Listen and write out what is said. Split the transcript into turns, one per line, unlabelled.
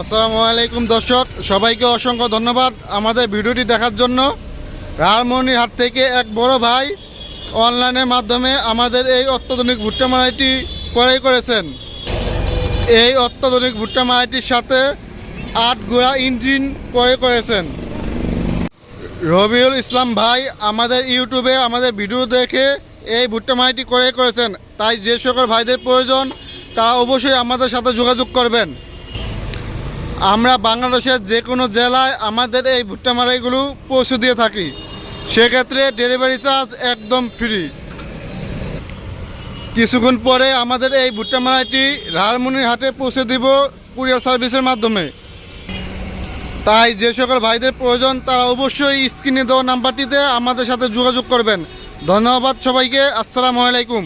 আসসালামু আলাইকুম দর্শক, সবাইকে অসংখ্য ধন্যবাদ আমাদের ভিডিওটি দেখার জন্য। রারমনির হাত থেকে এক বড় ভাই অনলাইনের মাধ্যমে আমাদের এই অত্যাধুনিক ভুট্টা মারাইটি ক্রয় করেছেন। এই অত্যাধুনিক ভুট্টা মারাইটির সাথে আট গোড়া ইঞ্জিন ক্রয় করেছেন। রবিউল ইসলাম ভাই আমাদের ইউটিউবে আমাদের ভিডিও দেখে এই ভুট্টা মারাইটি ক্রয় করেছেন। তাই যে সকল ভাইদের প্রয়োজন, তারা অবশ্যই আমাদের সাথে যোগাযোগ করবেন। আমরা বাংলাদেশের যে কোনো জেলায় আমাদের এই ভুট্টা মারাইগুলো পৌঁছে দিয়ে থাকি। সেক্ষেত্রে ডেলিভারি চার্জ একদম ফ্রি। কিছুক্ষণ পরে আমাদের এই ভুট্টা মারাইটি রাহারমনির হাটে পৌঁছে দিব কুরিয়ার সার্ভিসের মাধ্যমে। তাই যে সকল ভাইদের প্রয়োজন, তারা অবশ্যই স্ক্রিনে দেওয়া নাম্বারটিতে আমাদের সাথে যোগাযোগ করবেন। ধন্যবাদ সবাইকে, আসসালামু আলাইকুম।